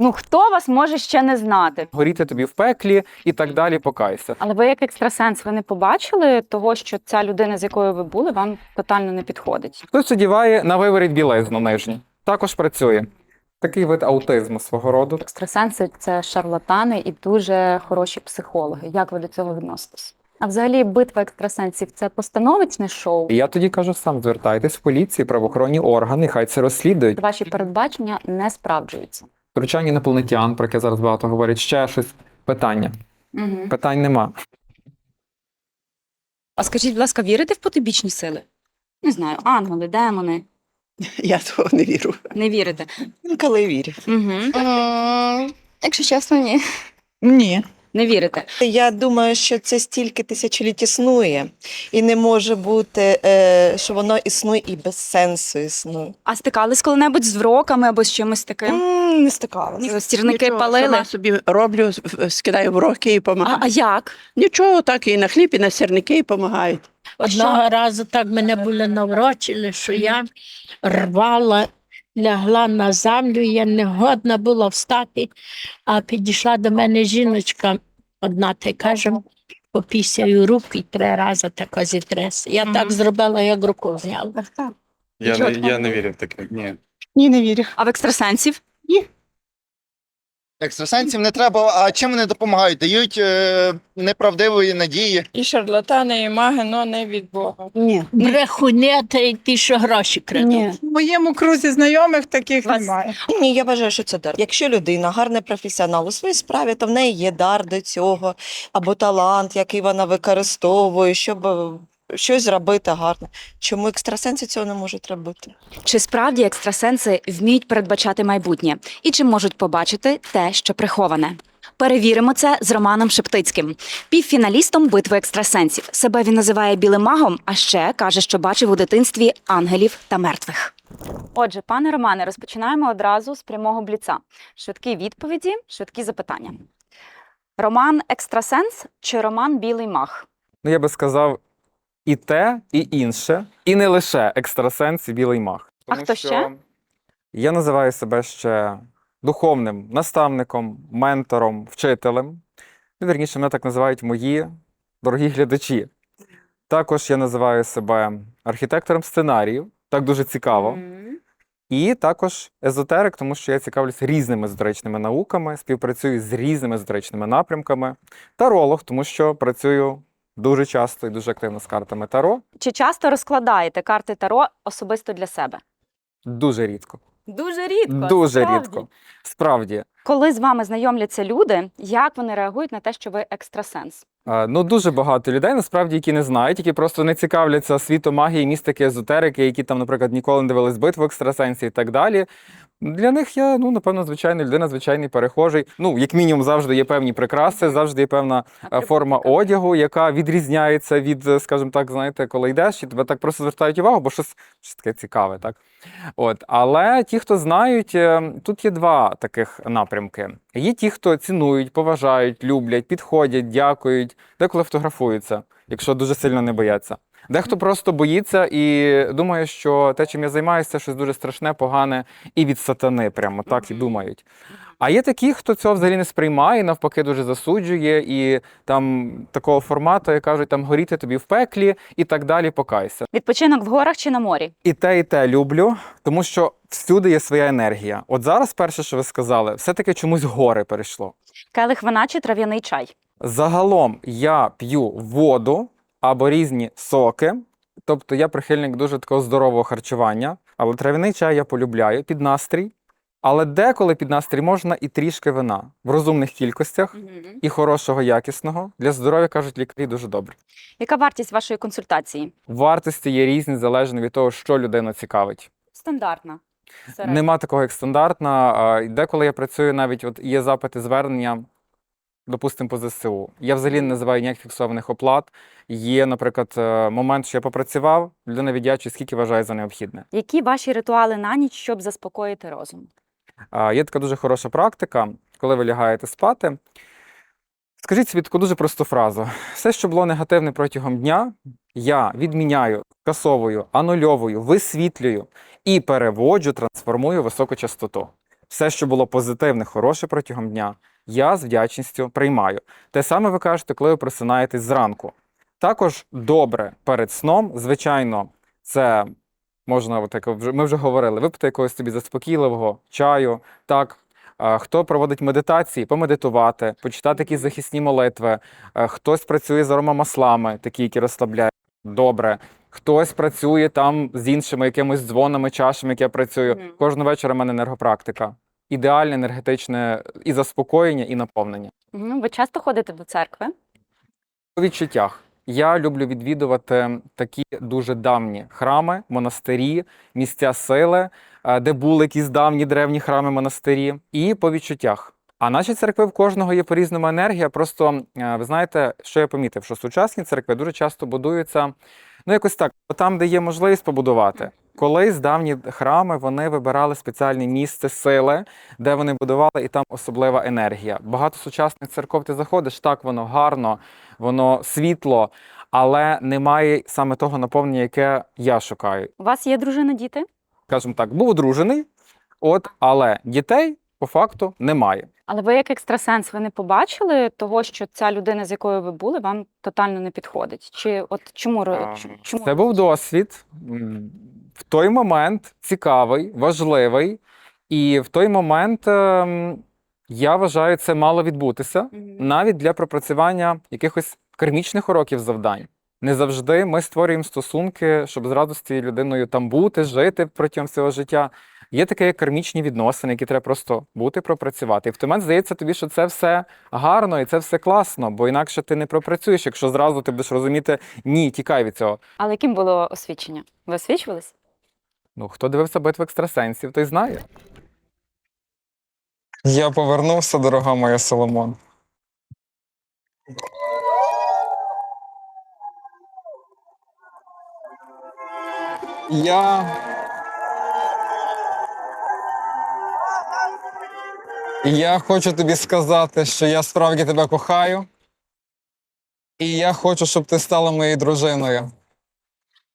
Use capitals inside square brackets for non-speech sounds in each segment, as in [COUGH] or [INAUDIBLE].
Ну хто вас може ще не знати? Горіти тобі в пеклі і так далі, покайся. Але ви як екстрасенс, ви не побачили того, що ця людина, з якою ви були, вам тотально не підходить. Хтось одіває на виворіть білизну нижню. Також працює. Такий вид аутизму свого роду. Екстрасенси це шарлатани і дуже хороші психологи. Як ви до цього відноситесь? А взагалі, битва екстрасенсів це постановочне шоу. Я тоді кажу сам: звертайтесь в поліції, правоохоронні органи, хай це розслідують. Ваші передбачення не справджуються. Втручання інопланетян, про яке зараз багато говорять, ще щось. Питання. Угу. Питань нема. А скажіть, будь ласка, вірите в потибічні сили? Не знаю, ангели, демони. Я того не вірю. Не вірите? Інколи вірю. Угу. Якщо чесно, ні. Ні. Не вірите. Я думаю, що це стільки тисячоліть існує, і не може бути, е, що воно існує і без сенсу існує. А стикались коли-небудь з вроками або з чимось таким? М, Не стикалася. Стірники Нічого, палили? Сама собі роблю, скидаю в роки і А, допомагаю. а як? Нічого, так і на хліб, і на сірники і допомагають. Одного разу так мене були наврочили, що я рвала, лягла на землю, я не годна була встати, а підійшла до мене жіночка одна та й каже, попісяю руки три рази така зітрес. Я так зробила, як руку зняла. Я не, я не вірю в таке. Ні. Ні, не вірю. А в екстрасенсів? Екстрасенсів не треба, а чим вони допомагають? Дають е, неправдивої надії. І шарлатани, і маги, но не від Бога. Ні. Брехуня та й ті, що гроші крадуть. В моєму крузі знайомих таких Вас- немає. Ні, я вважаю, що це дар. Якщо людина гарний професіонал у своїй справі, то в неї є дар до цього, або талант, який вона використовує, щоб е, щось зробити гарне. Чому екстрасенси цього не можуть робити? Чи справді екстрасенси вміють передбачати майбутнє? І чи можуть побачити те, що приховане? Перевіримо це з Романом Шептицьким, півфіналістом битви екстрасенсів. Себе він називає білим магом, а ще каже, що бачив у дитинстві ангелів та мертвих. Отже, пане Романе, розпочинаємо одразу з прямого бліца. Швидкі відповіді, швидкі запитання. Роман екстрасенс чи роман білий маг? Ну, я би сказав і те, і інше, і не лише екстрасенс і білий маг. А хто ще? Я називаю себе ще духовним наставником, ментором, вчителем. Ну, вірніше, мене так називають мої дорогі глядачі. Також я називаю себе архітектором сценаріїв, так дуже цікаво. І також езотерик, тому що я цікавлюся різними езотеричними науками, співпрацюю з різними езотеричними напрямками. Таролог, тому що працюю дуже часто і дуже активно з картами Таро. Чи часто розкладаєте карти Таро особисто для себе? Дуже рідко. Дуже рідко. дуже справді. рідко. Справді. Коли з вами знайомляться люди, як вони реагують на те, що ви екстрасенс? Е, Ну, дуже багато людей, насправді, які не знають, які просто не цікавляться світом магії, містики, езотерики, які там, наприклад, ніколи не дивились битву екстрасенсів і так далі. Для них я, ну, напевно, звичайна людина, звичайний перехожий. Ну, як мінімум, завжди є певні прикраси, завжди є певна е, форма одягу, яка відрізняється від, е, скажімо так, знаєте, коли йдеш, і тебе так просто звертають увагу, бо щось, щось таке цікаве, так? От. Але ті, хто знають, е, тут є два таких напрямки. Є ті, хто цінують, поважають, люблять, підходять, дякують, деколи фотографуються, якщо дуже сильно не бояться. Дехто просто боїться і думає, що те, чим я займаюся, це щось дуже страшне, погане і від сатани, прямо так і думають. А є такі, хто цього взагалі не сприймає, навпаки, дуже засуджує, і там такого формату, як кажуть, там горіти тобі в пеклі і так далі, покайся. Відпочинок в горах чи на морі? І те, і те люблю, тому що всюди є своя енергія. От зараз, перше, що ви сказали, все-таки чомусь гори перейшло. Келих вина чи трав'яний чай? Загалом я п'ю воду або різні соки, тобто я прихильник дуже такого здорового харчування, але трав'яний чай я полюбляю під настрій. Але деколи під настрій можна і трішки вина в розумних кількостях і хорошого, якісного. Для здоров'я кажуть лікарі дуже добре. Яка вартість вашої консультації? Вартості є різні, залежно від того, що людину цікавить. Стандартна. Середня. Нема такого як стандартна. Деколи я працюю, навіть от є запити звернення, допустимо, по ЗСУ. Я взагалі не називаю ніяких фіксованих оплат. Є, наприклад, е, момент, що я попрацював, людина віддячує, скільки вважає за необхідне. Які ваші ритуали на ніч, щоб заспокоїти розум? Є така дуже хороша практика, коли ви лягаєте спати. Скажіть собі таку дуже просту фразу: все, що було негативне протягом дня, я відміняю, скасовую, анульовую, висвітлюю і переводжу, трансформую високу частоту. Все, що було позитивне, хороше протягом дня, я з вдячністю приймаю. Те саме ви кажете, коли ви просинаєтесь зранку. Також добре перед сном, звичайно, це можна, от як ми вже говорили, випити якогось собі заспокійливого чаю. Так, хто проводить медитації, помедитувати, почитати якісь захисні молитви. Хтось працює з аромамаслами, такі, які розслабляють. Добре. Хтось працює там з іншими якимись дзвонами, чашами, як я працюю. Мгм. Кожного вечора в мене енергопрактика. Ідеальне енергетичне і заспокоєння, і наповнення. Мгм. Ви часто ходите до церкви? По відчуттях. Я люблю відвідувати такі дуже давні храми, монастирі, місця сили, е, де були якісь давні древні храми, монастирі, і по відчуттях. А наші церкви в кожного є по-різному енергія. Просто е, ви знаєте, що я помітив, що сучасні церкви дуже часто будуються ну якось так, там, де є можливість побудувати. Колись давні храми вони вибирали спеціальне місце сили, де вони будували, і там особлива енергія. Багато сучасних церков ти заходиш, так воно гарно, воно світло, але немає саме того наповнення, яке я шукаю. У вас є дружина, діти? Скажімо так, був одружений, от, але дітей по факту немає. Але ви як екстрасенс, ви не побачили того, що ця людина, з якою ви були, вам тотально не підходить? Чи от чому А, чому Це був досвід в той момент цікавий, важливий, і в той момент ем, я вважаю, це мало відбутися навіть для пропрацювання якихось кармічних уроків завдань. Не завжди ми створюємо стосунки, щоб з цією людиною там бути, жити протягом всього життя. Є таке як кармічні відносини, які треба просто бути, пропрацювати. І в той момент здається тобі, що це все гарно і це все класно, бо інакше ти не пропрацюєш, якщо зразу ти будеш розуміти, ні, тікай від цього. Але яким було освічення? Ви освічувались? Ну, хто дивився битву екстрасенсів, той знає. Я повернувся, дорога моя Соломон. Я. Я хочу тобі сказати, що я справді тебе кохаю. І я хочу, щоб ти стала моєю дружиною.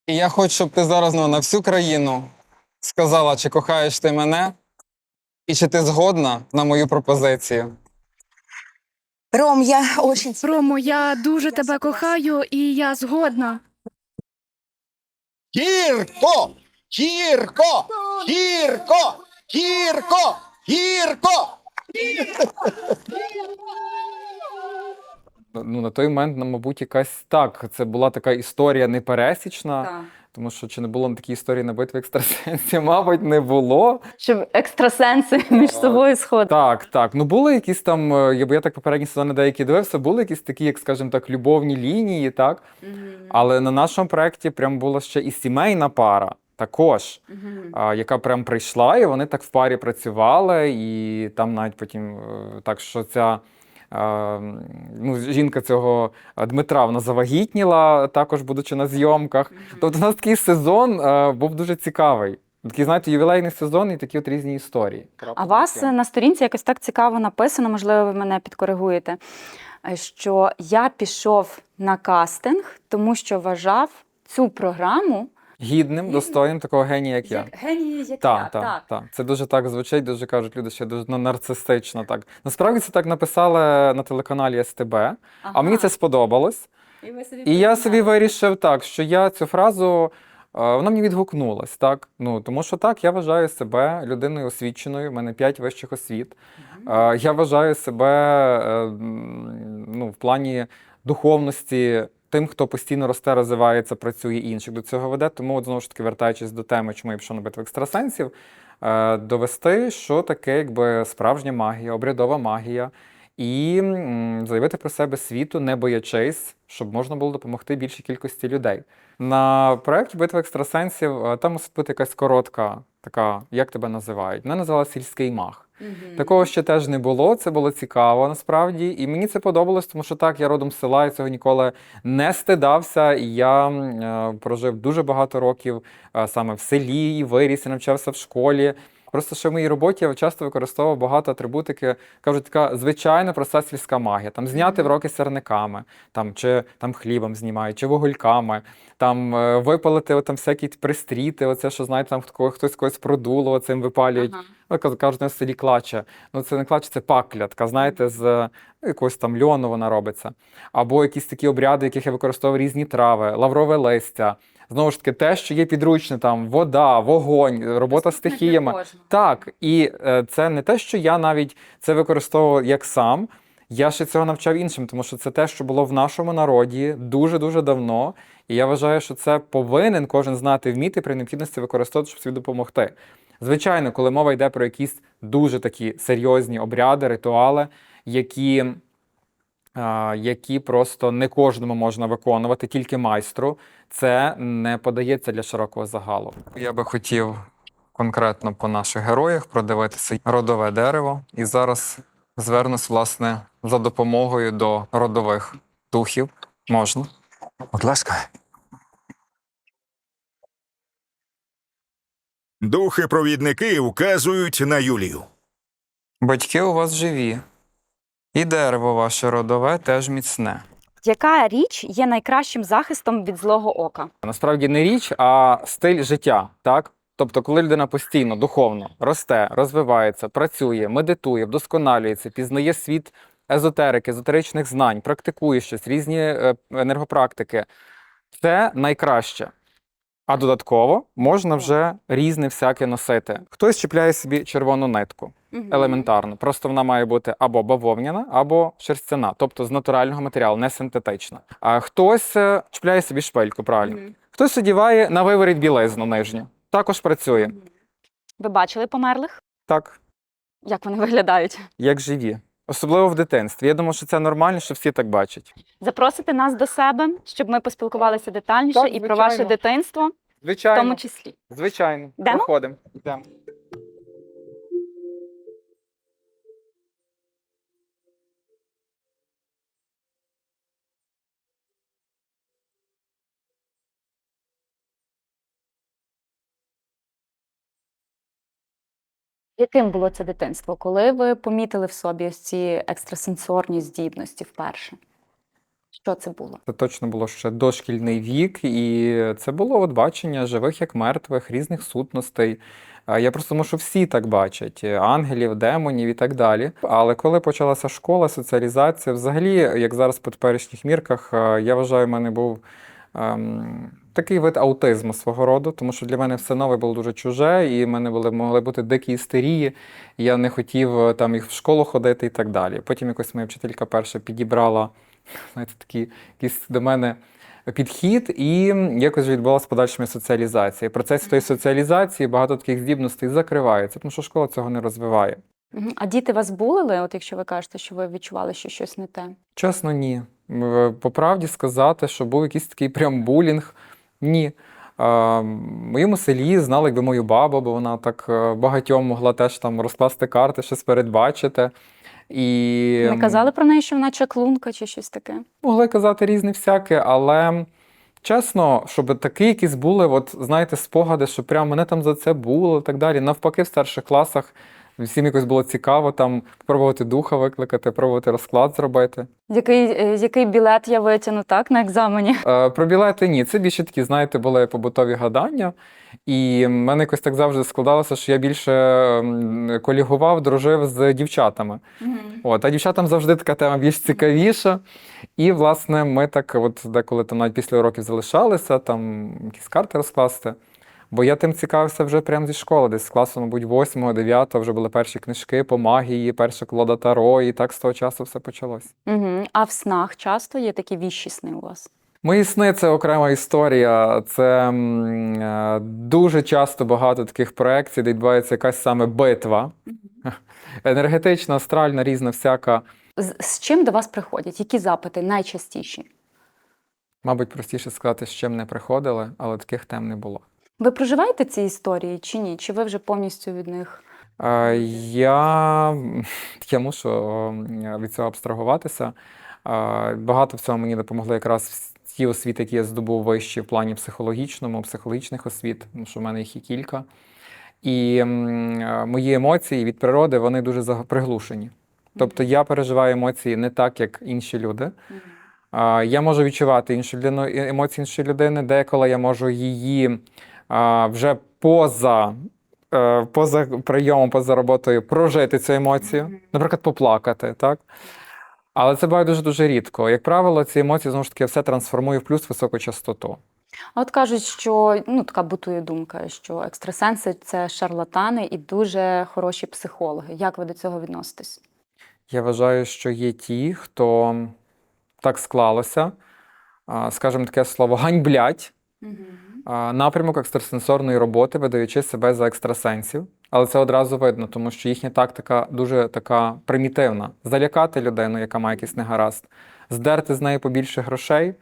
І я хочу, щоб ти зараз ну, на всю країну сказала, чи кохаєш ти мене, і чи ти згодна на мою пропозицію. Ром, я очень... Ромо, я дуже тебе кохаю і я згодна. Гірко! Гірко! Гірко! Гірко! Гірко! Ну, на той момент, ну, мабуть, якась так. Це була така історія непересічна, Так. тому що чи не було на такій історії на битві екстрасенсів, [LAUGHS] мабуть, не було. Щоб екстрасенси між собою сходили. Так, так. Ну були якісь там, е, я бо так попередні сезони деякі дивився, були якісь такі, як скажімо так, любовні лінії, так. Але на нашому проєкті прям була ще і сімейна пара також. а, яка прям прийшла, і вони так в парі працювали, і там навіть потім е, так, що ця. Ну, жінка цього Дмитра вона завагітніла, також будучи на зйомках. Тобто, у нас такий сезон е, був дуже цікавий. Такий, знаєте, ювілейний сезон і такі от різні історії. А вас е, на сторінці якось так цікаво написано, можливо, ви мене підкоригуєте, що я пішов на кастинг, тому що вважав цю програму гідним, достойним такого генія, як я. як генії, як я. Так, так, так. Це дуже так звучить, дуже кажуть люди, що дуже ну, нарцистично так. Насправді це так написали на телеканалі СТБ, а мені це сподобалось. І, ви собі І я собі вирішив так, що я цю фразу. е, Вона мені відгукнулась, так? Ну, тому що так, я вважаю себе людиною освіченою, в мене п'ять вищих освіт. Е, Я вважаю себе е, м, ну, в плані духовності тим, хто постійно росте, розвивається, працює інших до цього веде. Тому, от, знову ж таки, вертаючись до теми, чому я пішов на битву екстрасенсів, е, довести, що таке якби справжня магія, обрядова магія, і заявити про себе світу, не боячись, щоб можна було допомогти більшій кількості людей. На проєкті Битва екстрасенсів е, там мусить бути якась коротка, така, як тебе називають. Мене називали сільський маг. Такого ще теж не було. Це було цікаво насправді. І мені це подобалось, тому що так, я родом з села, і цього ніколи не стидався. І я е, прожив дуже багато років е, саме в селі, і виріс, і навчався в школі. Просто що в моїй роботі я часто використовував багато атрибутики, кажуть, така звичайна проста сільська магія. Там зняти вроки сірниками, там, чи там хлібом знімають, чи вугольками, там е, випалити там всякі пристріти, оце, що знаєте, там хто- хтось когось продуло, цим випалюють. Ага. Ну, кажуть, кажуть, на селі клаче. Ну, це не клаче, це паклятка, знаєте, з е, якогось там льону вона робиться. Або якісь такі обряди, яких я використовував різні трави, лаврове листя. Знову ж таки, те, що є підручне, там вода, вогонь, робота з стихіями. Так, і е, це не те, що я навіть це використовував як сам. Я ще цього навчав іншим, тому що це те, що було в нашому народі дуже-дуже давно. І я вважаю, що це повинен кожен знати, вміти при необхідності використовувати, щоб собі допомогти. Звичайно, коли мова йде про якісь дуже такі серйозні обряди, ритуали, які, які просто не кожному можна виконувати, тільки майстру, це не подається для широкого загалу. Я би хотів конкретно по наших героях продивитися родове дерево, і зараз звернусь, власне, за допомогою до родових духів. Можна? Будь ласка. Духи-провідники вказують на Юлію. Батьки у вас живі, і дерево ваше родове теж міцне. Яка річ є найкращим захистом від злого ока? Насправді не річ, а стиль життя, так? Тобто, коли людина постійно, духовно росте, розвивається, працює, медитує, вдосконалюється, пізнає світ езотерики, езотеричних знань, практикує щось, різні е, енергопрактики, це найкраще. А додатково можна вже різне всяке носити. Хтось чіпляє собі червону нитку. елементарно. Просто вона має бути або бавовняна, або шерстяна, тобто з натурального матеріалу, не синтетична. А хтось е, чіпляє собі шпильку, правильно. Хтось одіває на виворіт білизну нижню. Також працює. Ви бачили померлих? Так, Як вони виглядають? як живі. Особливо в дитинстві. Я думаю, що це нормально, що всі так бачать. Запросити нас до себе, щоб ми поспілкувалися детальніше Так, і про ваше звичайно. дитинство, в Звичайно, тому числі. звичайно. Йдемо? Проходимо. Йдемо. Яким було це дитинство? Коли ви помітили в собі ось ці екстрасенсорні здібності вперше? Що це було? Це точно було ще дошкільний вік, і це було от бачення живих як мертвих, різних сутностей. Я просто думаю, що всі так бачать: ангелів, демонів і так далі. Але коли почалася школа, соціалізація, взагалі, як зараз по теперішніх мірках, е, я вважаю, в мене був ем, такий вид аутизму свого роду, тому що для мене все нове було дуже чуже, і в мене були, могли бути дикі істерії. Я не хотів е, там їх в школу ходити і так далі. Потім якось моя вчителька перша підібрала знаєте, такий якийсь до мене підхід, і якось відбулася подальшими соціалізація. В процесі тої соціалізації багато таких здібностей закривається, тому що школа цього не розвиває. А діти вас булили, от якщо ви кажете, що ви відчували, що щось не те? Чесно, ні. По правді сказати, що був якийсь такий прям булінг. Ні. В моєму селі знали якби мою бабу, бо вона так е, багатьом могла теж там розкласти карти, щось передбачити. І Не казали про неї, що вона чаклунка чи щось таке? Могли казати різне всяке, але чесно, щоб такі якісь були, от знаєте, спогади, що прям мене там за це було і так далі. Навпаки, в старших класах всім якось було цікаво там пробувати духа викликати, пробувати розклад зробити. Який, е, який білет я витягну так на екзамені? Е, Про білети ні, це більше такі, знаєте, були побутові гадання. І в мене якось так завжди складалося, що я більше колігував, дружив з дівчатами. От, а дівчатам завжди така тема більш цікавіша. І, власне, ми так, от деколи там навіть після уроків залишалися, там якісь карти розкласти. Бо я тим цікавився вже прямо зі школи, десь з класу, мабуть, 8-9 вже були перші книжки по магії, перша колода Таро, і так з того часу все почалось. Угу. А в снах часто є такі віщі сни у вас? Мої сни це окрема історія. Це е, дуже часто багато таких проєктів, де відбувається якась саме битва. Енергетична, астральна, різна всяка. З, з чим до вас приходять? Які запити найчастіші? Мабуть, простіше сказати, з чим не приходили, але таких тем не було. Ви проживаєте ці історії чи ні? Чи ви вже повністю від них? Я, [LAUGHS] я мушу від цього абстрагуватися. Багато в цьому мені допомогли якраз ті освіти, які я здобув вищі в плані психологічному, психологічних освіт, тому що в мене їх і кілька. І мої емоції від природи вони дуже приглушені. Тобто я переживаю емоції не так, як інші люди. Я можу відчувати іншу людину, е- емоції іншої людини, деколи я можу її вже поза, е, поза прийомом, поза роботою прожити цю емоцію, наприклад, поплакати. Так? Але це буває дуже-дуже рідко. Як правило, ці емоції знову ж таки все трансформує в плюс високу частоту. А от кажуть, що ну така бутує думка, що екстрасенси це шарлатани і дуже хороші психологи. Як ви до цього відноситесь? Я вважаю, що є ті, хто так склалося, скажімо таке слово, ганьблять напрямок екстрасенсорної роботи, видаючи себе за екстрасенсів. Але це одразу видно, тому що їхня тактика дуже така примітивна: залякати людину, яка має якийсь негаразд, здерти з неї побільше грошей,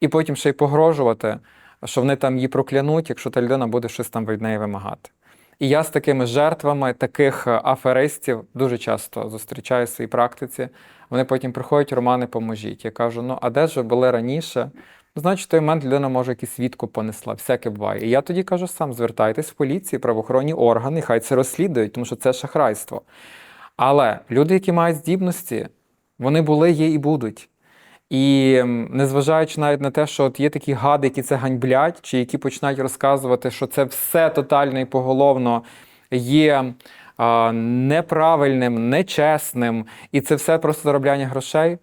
і потім ще й погрожувати, що вони там її проклянуть, якщо та людина буде щось там від неї вимагати. І я з такими жертвами таких е, аферистів дуже часто зустрічаю в своїй практиці. Вони потім приходять, Романе, поможіть. Я кажу: ну а де ж були раніше? Значить, той момент людина може якусь свідку понесла, всяке буває. І я тоді кажу сам: звертайтесь в поліцію, правоохоронні органи, хай це розслідують, тому що це шахрайство. Але люди, які мають здібності, вони були, є і будуть. І незважаючи навіть на те, що от є такі гади, які це ганьблять, чи які починають розказувати, що це все тотально і поголовно є а, неправильним, нечесним, і це все просто заробляння грошей.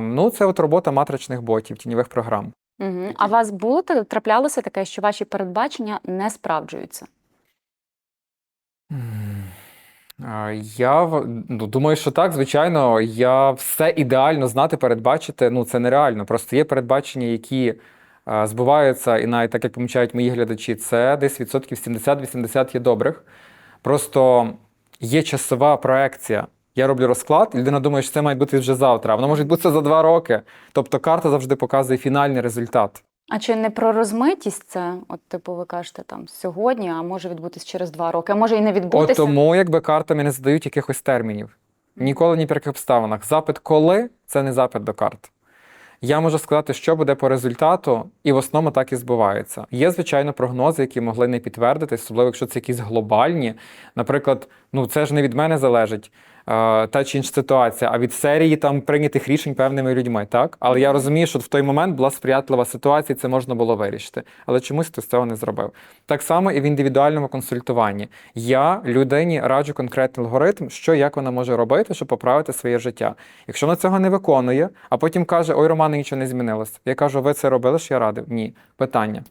Ну, це от робота матричних ботів, тіньових програм. Угу. А вас було траплялося таке, що ваші передбачення не справджуються? Я ну, думаю, що так, звичайно, я все ідеально знати, передбачити. Ну, це нереально. Просто є передбачення, які збуваються, і навіть так як помічають мої глядачі, це десь відсотків 70-80 є добрих. Просто є часова проекція. Я роблю розклад, і людина думає, що це має бути вже завтра, а воно може бути за два роки. Тобто карта завжди показує фінальний результат. А чи не про розмитість це? От, типу, ви кажете там сьогодні, а може відбутись через два роки, а може і не От тому, якби картами не задають якихось термінів. Ніколи ні при яких обставинах. Запит коли це не запит до карт. Я можу сказати, що буде по результату, і в основному так і збувається. Є, звичайно, прогнози, які могли не підтвердитись, особливо якщо це якісь глобальні. Наприклад, ну це ж не від мене залежить та чи інша ситуація, а від серії там прийнятих рішень певними людьми. Так, але я розумію, що в той момент була сприятлива ситуація, і це можна було вирішити. Але чомусь хтось цього не зробив. Так само і в індивідуальному консультуванні. Я людині раджу конкретний алгоритм, що як вона може робити, щоб поправити своє життя. Якщо вона цього не виконує, а потім каже: Ой, Романе, нічого не змінилось. Я кажу, ви це робили, що я радив? Ні. Питання.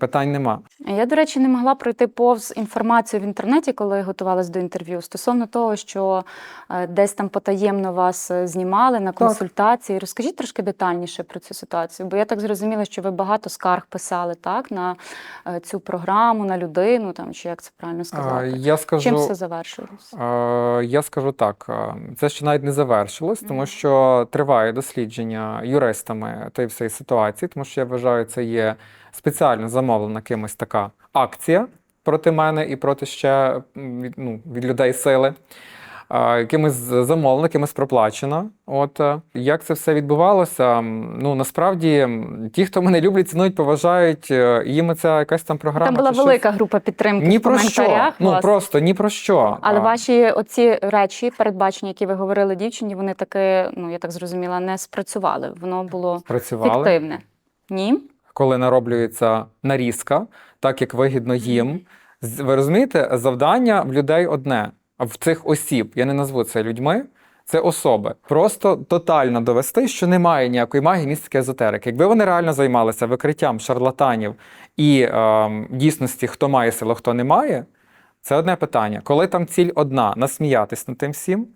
Питань нема. Я, до речі, не могла пройти повз інформацію в інтернеті, коли готувалась до інтерв'ю, стосовно того, що е, десь там потаємно вас е, знімали на консультації. Розкажіть трошки детальніше про цю ситуацію, бо я так зрозуміла, що ви багато скарг писали так на е, цю програму, на людину, там чи як це правильно сказати. Я скажу, Чим все завершилось? Я скажу так, це ще навіть не завершилось, тому що триває дослідження юристами тієї всієї ситуації, тому що я вважаю, це є спеціально замовлена кимось така акція проти мене і проти ще ну, від людей сили. Е, Кимось замовлено, кимось проплачено. От е, як це все відбувалося? Ну насправді ті, хто мене люблять, цінують, поважають, е, їм ця якась там програма. Там була чи щось- велика група підтримки ні в про що. Ну просто ні про що. Але А, ваші оці речі, передбачення, які ви говорили дівчині, вони таки, ну я так зрозуміла, не спрацювали. Воно було працювали. фіктивне. Ні? Коли нароблюється нарізка, так як вигідно їм. Ви розумієте, завдання в людей одне, в цих осіб, я не назву це людьми, це особи. Просто тотально довести, що немає ніякої магії, містики, езотерики. Якби вони реально займалися викриттям шарлатанів і ем, дійсності, хто має силу, хто не має, це одне питання. Коли там ціль одна насміятись над тим всім,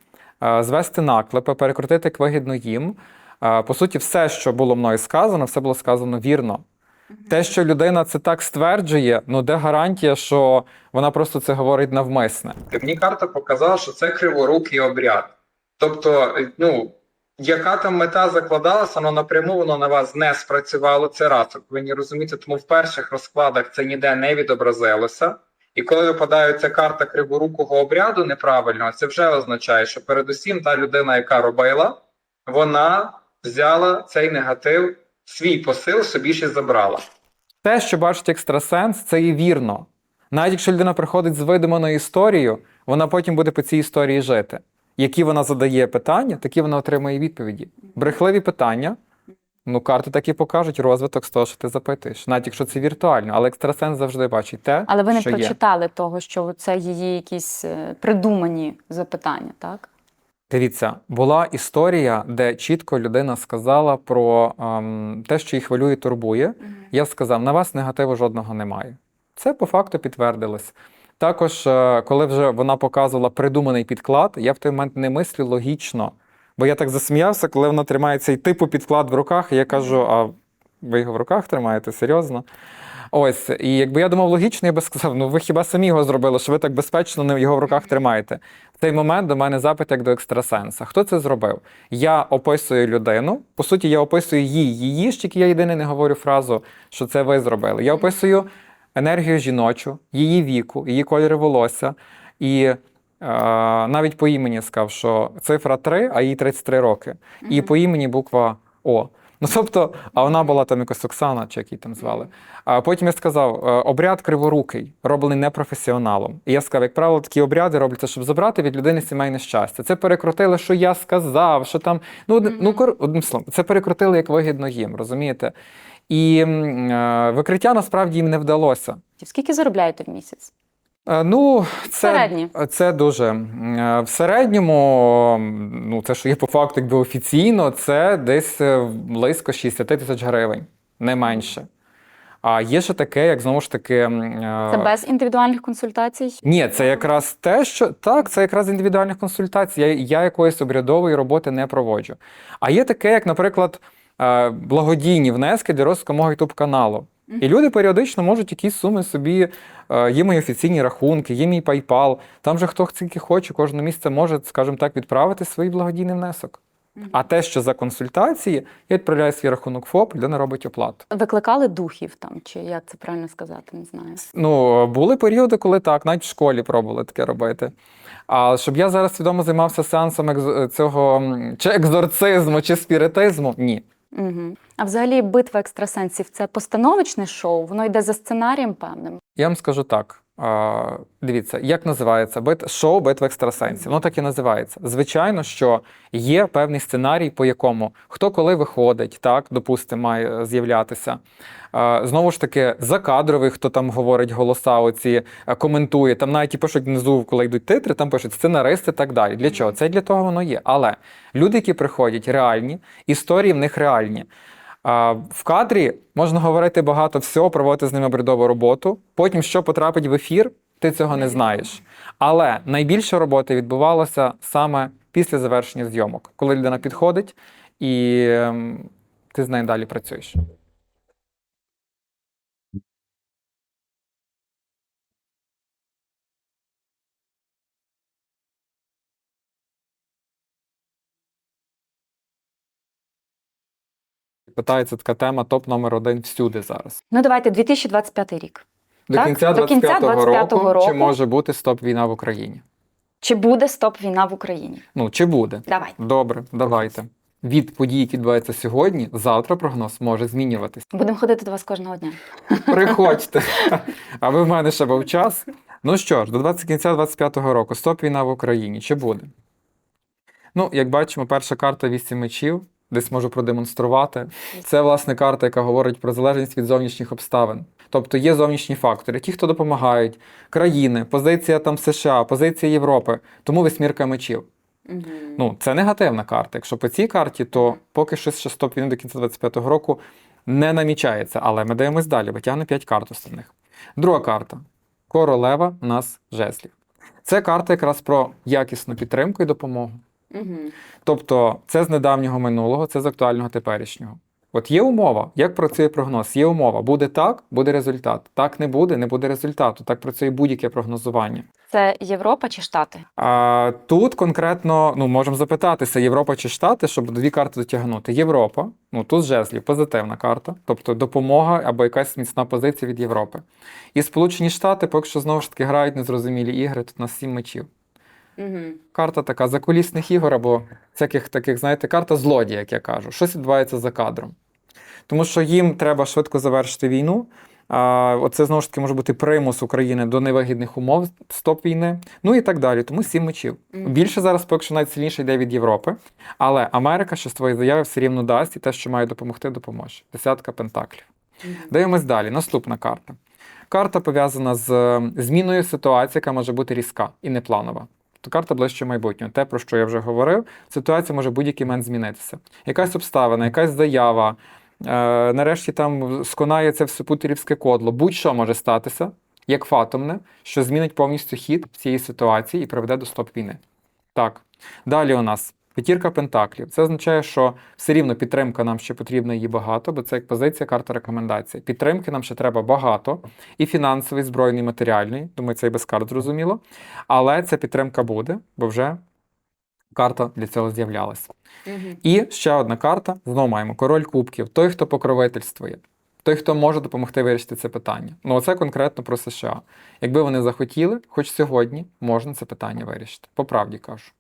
е, звести наклепи, перекрутити як вигідно їм. Е, По суті, все, що було мною сказано, все було сказано вірно. Те, що людина це так стверджує, ну де гарантія, що вона просто це говорить навмисне. Мені карта показала, що це криворукий обряд. Тобто, ну, яка там мета закладалася, воно напряму воно на вас не спрацювало. Це раз, ви повинні розуміти, тому в перших розкладах це ніде не відобразилося. І коли випадає ця карта криворукого обряду неправильного, це вже означає, що передусім та людина, яка робила, вона взяла цей негатив, свій посил собі ще забрала. Те, що бачить екстрасенс, це є вірно. Навіть якщо людина приходить з видуманою історією, вона потім буде по цій історії жити. Які вона задає питання, такі вона отримує відповіді. Брехливі питання. Ну, карти такі покажуть розвиток з того, що ти запитуєш, навіть якщо це віртуально, але екстрасенс завжди бачить те, Але ви не що є. прочитали того, що це її якісь е, придумані запитання, так? Дивіться, була історія, де чітко людина сказала про ем, те, що їх хвилює, і турбує. Я сказав, на вас негативу жодного немає. Це по факту підтвердилось. Також, е, коли вже вона показувала придуманий підклад, я в той момент не мислю логічно. Бо я так засміявся, коли вона тримає цей типу підклад в руках, і я кажу: а ви його в руках тримаєте? Серйозно? Ось, і якби я думав логічно, я би сказав, ну ви хіба самі його зробили, що ви так безпечно його в руках тримаєте. В цей момент до мене запит як до екстрасенса. Хто це зробив? Я описую людину. По суті, я описую її, її ж тільки я єдине не говорю фразу, що це ви зробили. Я описую енергію жіночу, її віку, її кольори волосся. І е, навіть по імені сказав, що цифра 3, а їй 33 роки. І по імені буква О. Ну тобто, а вона була там якось Оксана, чи як її там звали. А потім я сказав: е, обряд криворукий, роблений непрофесіоналом. І я сказав, як правило, такі обряди робляться, щоб забрати від людини сімейне щастя. Це перекрутили, що я сказав, що там. Ну, ну кор- одним словом, це перекрутили як вигідно їм, розумієте? І е, викриття насправді їм не вдалося. Скільки заробляєте в місяць? Е, Ну, це, це дуже. Е, В середньому, ну, це, що є по факту, якби офіційно, це десь е, близько 60 тисяч гривень, не менше. А є ще таке, як знову ж таки. Це без індивідуальних консультацій? ні, це якраз те, що так, це якраз індивідуальних консультацій. Я, я якоїсь обрядової роботи не проводжу. А є таке, як, наприклад, благодійні внески для розвитку мого youtube каналу. І люди періодично можуть якісь суми собі, е, є мої офіційні рахунки, є мій PayPal. Там же хто скільки хоче, кожне місце може, скажімо так, відправити свій благодійний внесок. А те, що за консультації, я відправляю свій рахунок ФОП, людина робить оплату. Викликали духів там, чи як це правильно сказати, не знаю. Ну, були періоди, коли так, навіть в школі пробували таке робити. А щоб я зараз свідомо займався сеансом екз- цього чи екзорцизму, чи спіритизму, ні. Угу. А взагалі битва екстрасенсів це постановочне шоу, воно йде за сценарієм певним. Я вам скажу так. Дивіться, як називається бит... шоу битва екстрасенсів. Воно так і називається. Звичайно, що є певний сценарій, по якому хто коли виходить, так, допустимо, має з'являтися. Знову ж таки, закадровий, хто там говорить голоса, оці коментує. Там навіть і пишуть внизу, коли йдуть титри, там пишуть сценаристи так далі. Для чого? Це для того воно є. Але люди, які приходять, реальні, історії в них реальні. В кадрі можна говорити багато всього, проводити з ними бредову роботу. Потім, що потрапить в ефір, ти цього не знаєш. Але найбільше роботи відбувалося саме після завершення зйомок, коли людина підходить і ем, ти з нею далі працюєш. Питається така тема топ номер один всюди зараз. Ну давайте 2025 рік. До Так, кінця до кінця 25-го 25-го року, чи може бути стоп війна в Україні? Чи буде стоп війна в Україні? Ну, чи буде? Давай. Добре, давайте. Від подій, які відбуваються сьогодні, завтра прогноз може змінюватись. Будемо ходити до вас кожного дня. Приходьте. [LAUGHS] А ви в мене ще був час. Ну що ж, до 20 кінця 25-го року. Стоп війна в Україні. Чи буде? Ну, як бачимо, перша карта вісім мечів. Десь можу продемонструвати. Це, власне, карта, яка говорить про залежність від зовнішніх обставин. Тобто є зовнішні фактори, ті, хто допомагають, країни, позиція там США, позиція Європи. Тому вісьмірка мечів. Ну, це негативна карта. Якщо по цій карті, то поки що ще стоп війни до кінця 25-го року не намічається. Але ми дивимось далі, витягне 5 карт основних. Друга карта королева нас жезлів. Це карта якраз про якісну підтримку і допомогу. Угу. Тобто, це з недавнього минулого, це з актуального теперішнього. От є умова, як працює прогноз? Є умова. Буде так, буде результат. Так не буде, не буде результату. Так працює будь-яке прогнозування. Це Європа чи Штати? А тут конкретно ну можемо запитатися, Європа чи Штати, щоб дві карти дотягнути. Європа, ну тут жезлів, позитивна карта, тобто допомога або якась міцна позиція від Європи. І Сполучені Штати, поки що знову ж таки грають незрозумілі ігри, тут у нас сім мечів. Угу. Карта така закулісних ігор, або всяких таких, знаєте, карта злодія, як я кажу. Щось відбувається за кадром. Тому що їм треба швидко завершити війну, А, Оце знову ж таки може бути примус України до невигідних умов стоп війни, ну і так далі. Тому сім мечів. Мгм. Більше зараз поки що навіть сильніше йде від Європи, але Америка ще з твоєї заяви все рівно дасть і те, що має допомогти, допоможе. Десятка пентаклів. Дивимось далі. Наступна карта. Карта пов'язана з е, зміною ситуації, яка може бути різка і непланова. То карта ближче майбутнього. Те, про що я вже говорив, ситуація може будь-який момент змінитися. Якась обставина, якась заява, е, нарешті там сконає це все путерівське кодло. Будь-що може статися, як фатомне, що змінить повністю хід цієї ситуації і приведе до стоп війни. Так. Далі у нас п'ятірка пентаклів. Це означає, що все рівно підтримка нам ще потрібна її багато, бо це як позиція, карта рекомендацій. Підтримки нам ще треба багато, і фінансової, і збройної, і матеріальної. Думаю, це і без карт зрозуміло. Але ця підтримка буде, бо вже карта для цього з'являлася. І ще одна карта. Знову маємо король кубків, той, хто покровительствує, той, хто може допомогти вирішити це питання. Ну, оце конкретно про США. Якби вони захотіли, хоч сьогодні можна це питання вирішити. По правді кажу.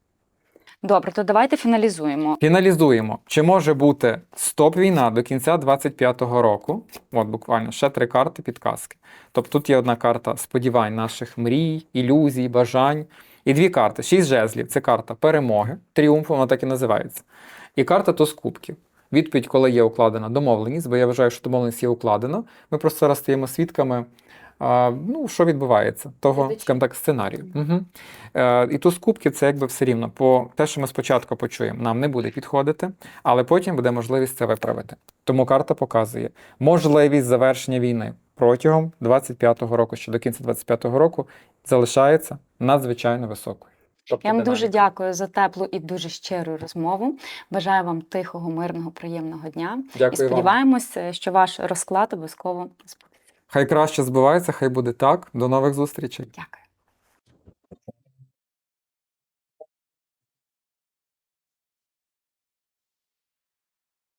Добре, то давайте фіналізуємо. Фіналізуємо. Чи може бути стоп-війна до кінця 25-го року? От буквально ще три карти підказки. Тобто тут є одна карта сподівань наших мрій, ілюзій, бажань. І дві карти: шість жезлів це карта перемоги, тріумфу, вона так і називається. І карта туз кубків. Відповідь, коли є укладена домовленість, бо я вважаю, що домовленість є укладена. Ми просто зараз стаємо свідками, а, ну, що відбувається, того, скажімо так, сценарію. Угу. Е, і туз кубків це якби все рівно. По те, що ми спочатку почуємо, нам не буде підходити, але потім буде можливість це виправити. Тому карта показує можливість завершення війни протягом 25-го року, що до кінця 25-го року залишається надзвичайно високою. Тобто Я вам дуже дякую за теплу і дуже щиру розмову. Бажаю вам тихого, мирного, приємного дня. і Дякую вам. що ваш розклад обов'язково збудеться. Хай краще збувається, хай буде так. До нових зустрічей. Дякую.